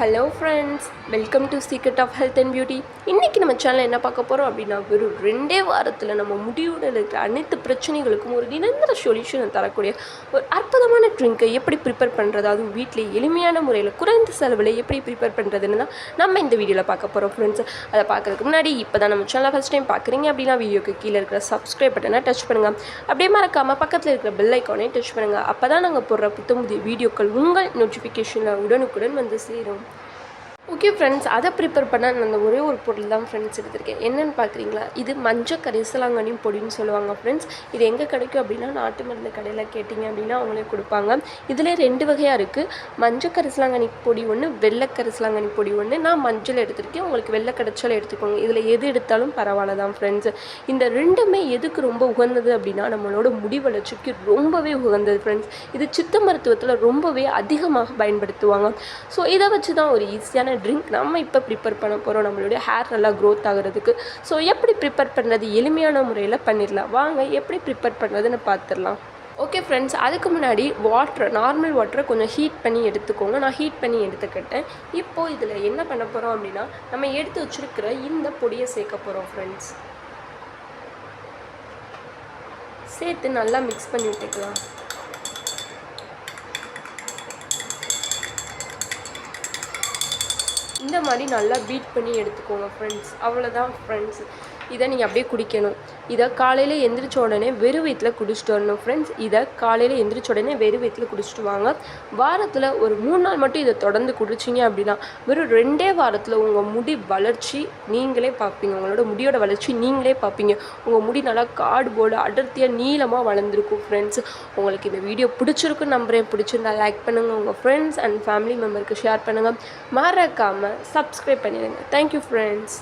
Hello friends welcome to secret of health and beauty இன்றைக்கி நம்ம channel என்ன பார்க்க போகிறோம் அப்படின்னா வெறும் ரெண்டே வாரத்தில் நம்ம முடிவுடன் இருக்கிற அனைத்து பிரச்சனைகளுக்கும் ஒரு நிரந்தர சொல்யூஷனை தரக்கூடிய ஒரு அற்புதமான ட்ரிங்கை எப்படி ப்ரிப்பேர் பண்ணுறது அதுவும் வீட்டிலேயே எளிமையான முறையில் குறைந்த செலவில் எப்படி ப்ரிப்பேர் பண்ணுறதுன்னு தான் நம்ம இந்த வீடியோவில் பார்க்க போகிறோம் ஃப்ரெண்ட்ஸ் அதை பார்க்கறதுக்கு முன்னாடி இப்போ தான் நம்ம சேனலை ஃபஸ்ட் டைம் பார்க்குறீங்க அப்படின்னா வீடியோக்கு கீழே இருக்கிற சப்ஸ்கிரைப் பட்டனை டச் பண்ணுங்கள் அப்படியே மறக்காமல் பக்கத்தில் இருக்கிற பெல் ஐக்கானே டச் பண்ணுங்கள் அப்போ தான் நாங்கள் போடுற புத்தம் வீடியோக்கள் உங்கள் நோட்டிஃபிகேஷனில் உடனுக்குடன் வந்து சேரும். ஓகே ஃப்ரெண்ட்ஸ் அதை ப்ரிப்பேர் பண்ண நான் அந்த ஒரே ஒரு பொருள் தான் ஃப்ரெண்ட்ஸ் எடுத்திருக்கேன். என்னென்னு பார்க்குறீங்களா? இது மஞ்சள் கரிசலாங்கண்ணி பொடின்னு சொல்லுவாங்க ஃப்ரெண்ட்ஸ் இது எங்கே கிடைக்கும் அப்படின்னா நாட்டு மருந்து கடையில் கேட்டிங்க அப்படின்னா அவங்களே கொடுப்பாங்க. இதில் ரெண்டு வகையாக இருக்குது மஞ்சள் கரிசலாங்கண்ணி பொடி ஒன்று வெள்ளை கரிசலாங்கண்ணி பொடி ஒன்று நான் மஞ்சள் எடுத்திருக்கேன். உங்களுக்கு வெள்ளை கிடைச்சாலும் எடுத்துக்கோங்க. இதில் எது எடுத்தாலும் பரவாயில்ல தான் ஃப்ரெண்ட்ஸ் இந்த ரெண்டுமே எதுக்கு ரொம்ப உகந்தது அப்படின்னா நம்மளோட முடி வளர்ச்சிக்கு ரொம்பவே உகந்தது ஃப்ரெண்ட்ஸ் இது சித்த மருத்துவத்தில் ரொம்பவே அதிகமாக பயன்படுத்துவாங்க. ஸோ இதை வச்சு தான் ஒரு ஈஸியான ட்ரிங்க் நம்ம இப்போ ப்ரிப்பேர் பண்ண போகிறோம் நம்மளுடைய ஹேர் நல்லா க்ரோத் ஆகிறதுக்கு. ஸோ எப்படி ப்ரிப்பேர் பண்ணுறது எளிமையான முறையில் பண்ணிடலாம். வாங்க எப்படி ப்ரிப்பேர் பண்ணுறதுன்னு பார்த்துடலாம் ஓகே ஃப்ரெண்ட்ஸ் அதுக்கு முன்னாடி வாட்டர் நார்மல் வாட்டரை கொஞ்சம் ஹீட் பண்ணி எடுத்துக்கோங்க. நான் ஹீட் பண்ணி எடுத்துக்கிட்டேன். இப்போது இதில் என்ன பண்ண போகிறோம் அப்படின்னா நம்ம எடுத்து வச்சுருக்கிற இந்த பொடியை சேர்க்க போகிறோம் ஃப்ரெண்ட்ஸ் சேர்த்து நல்லா மிக்ஸ் பண்ணி விட்டுக்கலாம். இந்த மாதிரி நல்லா பீட் பண்ணி எடுத்துக்கோங்க ஃப்ரெண்ட்ஸ் அவ்வளோதான் ஃப்ரெண்ட்ஸ் இதை நீங்கள் அப்படியே குடிக்கணும். இதை காலையில் எந்திரிச்ச உடனே வெறும் வயிற்றில் குடிச்சிட்டு வரணும் ஃப்ரெண்ட்ஸ் இதை காலையில் எந்திரிச்ச உடனே வெறும் வயிற்றில் குடிச்சிட்டு வாங்க. வாரத்தில் ஒரு மூணு நாள் மட்டும் இதை தொடர்ந்து குடிச்சிங்க அப்படின்னா வெறும் ரெண்டே வாரத்தில் உங்கள் முடி வளர்ச்சி நீங்களே பார்ப்பீங்க. உங்களோட முடியோட வளர்ச்சி நீங்களே பார்ப்பீங்க. உங்கள் முடி நல்லா காடு போல் அடர்த்தியாக நீளமாக வளர்ந்துருக்கும் ஃப்ரெண்ட்ஸ் உங்களுக்கு இந்த வீடியோ பிடிச்சிருக்குன்னு நம்புகிறேன் பிடிச்சிருந்தா லைக் பண்ணுங்கள் உங்கள் ஃப்ரெண்ட்ஸ் அண்ட் ஃபேமிலி மெம்பருக்கு ஷேர் பண்ணுங்கள் மறக்காமல் சப்ஸ்கிரைப் பண்ணிடுங்க. Thank you friends